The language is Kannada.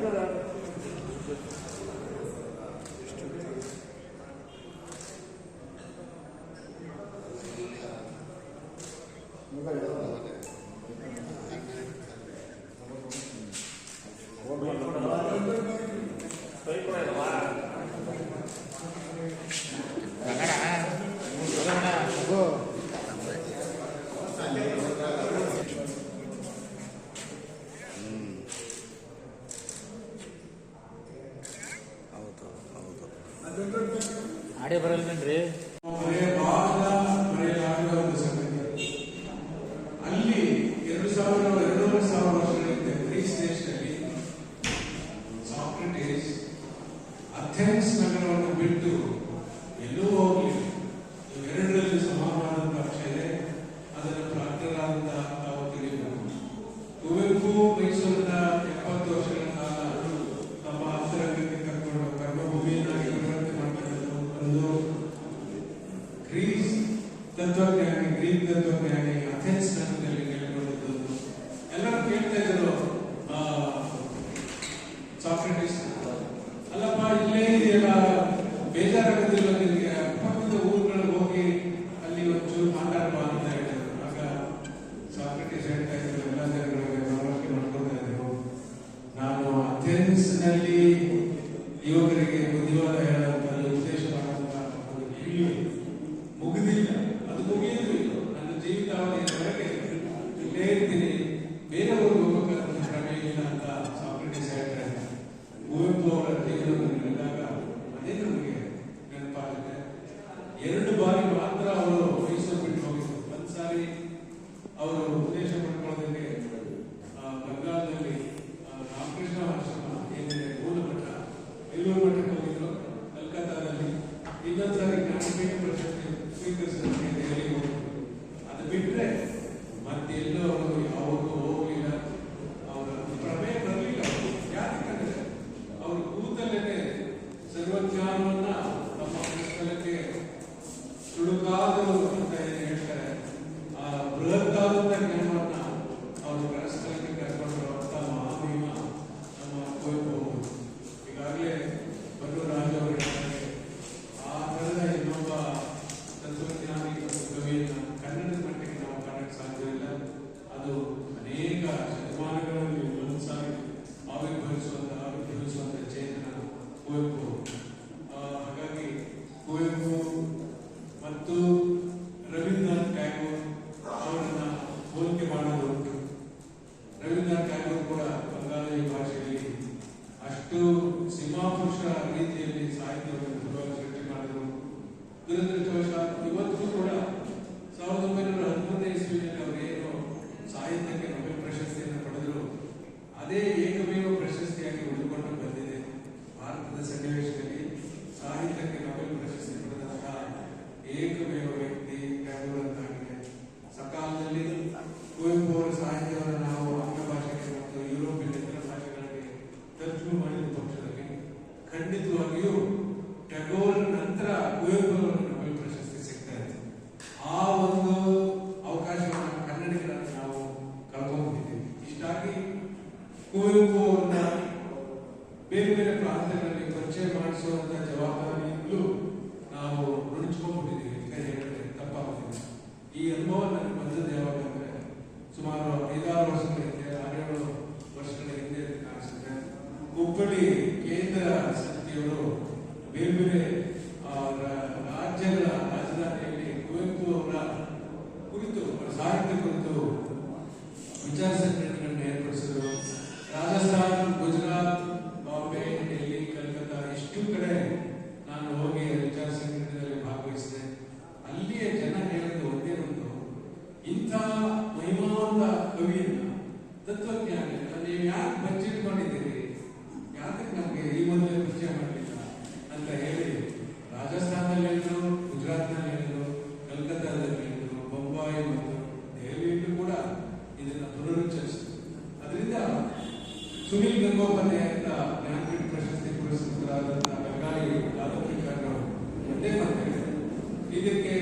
Gracias. ಆಡೇ ಬರಲ್ವೇನ್ರಿ? ಅಲ್ಲಿ ಎರಡು ಸಾವಿರ ಎರಡೂವರೆ ಸಾವಿರ ವರ್ಷಗಳಿಂದ ಗ್ರೀಸ್ ದೇಶದಲ್ಲಿ ಸಾಕ್ರೆಟಿಸ್ ಅಥೆನ್ಸ್ ನಗರವನ್ನು ತತ್ವಜ್ಞಾನಿ, ಗ್ರೀಕ್ ತತ್ವಜ್ಞಾನಿ, ಅಥೆನ್ಸ್ ನಗರದಲ್ಲಿ ನೆಲೆಗೊಂಡಿದ್ದು ಎಲ್ಲರೂ ಕೇಳ್ತಾ ಇದ್ರು ಸಾಕ್ರೆಟಿಸ್. ಅಲ್ಲಪ್ಪ, ಇಲ್ಲೇ ಇದೆಯಲ್ಲ, ಬೇಜಾರಾಗೋದಿಲ್ಲ ನಿಮಗೆ. ಪಕ್ಕದ ಊರುಗಳಿಗೆ ಹೋಗಿ ಅಲ್ಲಿ ಒಂಚೂರು ಮಾತಾಡುವ ಅಂತ ಹೇಳಿದ್ರು ಆಗ ಸಾಕ್ರೆಟಿಸ್ ಹೇಳ್ತಾ ಇದ್ರು, ಎಲ್ಲ ಜನಗಳಿಗೆ ಮನವರಿಕೆ ಮಾಡ್ಕೊಳ್ತಾ ಇದ್ರು. ನಾನು ಅಥೆನ್ಸ್ನಲ್ಲಿ ಯುವಕರಿಗೆ ಬುದ್ಧಿವಾದ ಹೇಳುವಂತ ಉದ್ದೇಶ ಮಾಡುವಂತ ಮುಗಿದಿಲ್ಲ. ಅದು ಮುಗಿಯುವುದು ಇಲ್ಲ ನನ್ನ ಜೀವಿತಾವಧಿಯವರೆಗೆ ಇಲ್ಲೇ ಇರ್ತೀನಿ ಬೇರೆಯವರು ಹೋಗಬೇಕಾದ ಪ್ರಮೇಯ ಇಲ್ಲ ಅಂತ ಸಾಕ್ರೆಟಿಸ್ ಹೇಳ್ತಾರೆ ಕುವೆಂಪು ಅವರ ಜೀವನವನ್ನು Дорогі ಕುವೆಂಪು ಅವರನ್ನ ಬೇರೆ ಬೇರೆ ಪ್ರಾಂತ್ಯಗಳಲ್ಲಿ ಪರಿಚಯ ಮಾಡಿಸುವಂತ ಜವಾಬ್ದಾರಿಯಿಂದಲೂ ನಾವು ಋಣಿಸ್ಕೊಂಡ್ಬಿಟ್ಟಿದ್ದೀವಿ ತಪ್ಪಾಗುತ್ತಿಲ್ಲ. ಈ ಅನುಭವ ನನಗೆ ಬಂದದ್ದು ಯಾವಾಗ ಅಂದ್ರೆ ಸುಮಾರು ಐದಾರು ವರ್ಷಗಳ ಹಿಂದೆ ಆರೇಳು ವರ್ಷಗಳ ಹಿಂದೆ ಕಾಣಿಸುತ್ತೆ. ಹುಬ್ಬಳ್ಳಿ ಕೇಂದ್ರ ಸಮಿತಿಯವರು ಬೇರೆ ಬೇರೆ ರಾಜ್ಯಗಳ ರಾಜಧಾನಿಯಲ್ಲಿ ಕುವೆಂಪು ಅವರ ಕುರಿತು ಸಾಹಿತ್ಯ ಕುರಿತು ವಿಚಾರ ಏರ್ಪಡಿಸಿದರು ರಾಜಸ್ಥಾನ್, ಗುಜರಾತ್, ಬಾಂಬೆ ಡೆಲ್ಲಿ ಕಲ್ಕತ್ತಾ, ಇಷ್ಟು ಕಡೆ ನಾನು ಹೋಗಿ ವಿಚಾರ ಸಂಕಿರಣದಲ್ಲಿ ಭಾಗವಹಿಸಿದೆ. ಅಲ್ಲಿಯ ಜನ ಹೇಳಿದ ಒಂದೇ ಒಂದು, ಇಂಥ ಮಹಿಮಾವಂತ ಕವಿಯನ್ನ ತತ್ವಜ್ಞಾನ ನೀವು ಯಾಕೆ ಬಚ್ಚಿಟ್ಕೊಂಡಿದ್ದೀರಿ ಯಾಕೆ ನಮಗೆ ಈ ಮೊದಲೇ ಪರಿಚಯ ಮಾಡಲಿಲ್ಲ ಅಂತ ಹೇಳಿ ರಾಜಸ್ಥಾನದಲ್ಲಿ ಹೇಳಿದ್ರು ಗುಜರಾತ್ನಲ್ಲಿ ಹೇಳಿದ್ರು ಕಲ್ಕತ್ತಾದಲ್ಲಿ ಹೇಳಿದ್ರು ಬೊಂಬಾಯಿ ಮತ್ತು ದೆಹಲಿಯಲ್ಲೂ ಕೂಡ ಇದನ್ನ ಪುನರುಚ್ಚರಿಸಿದ್ರು ಅದರಿಂದ ಅಂತ ಜ್ಞಾನಪೀಠ ಪ್ರಶಸ್ತಿ ಪುರಸ್ಕೃತರಾದಂತಹ ಬೆಂಗಾಲಿ ಕಾದಂಬರಿಕಾರರು ಒಂದೇ ಮಾತು ಹೇಳಿದ್ರು. ಇದಕ್ಕೆ